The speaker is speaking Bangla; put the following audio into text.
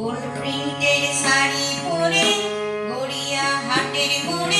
গোল প্রিন্টের শাড়ি পরে গড়িয়া হাটের ঘুরে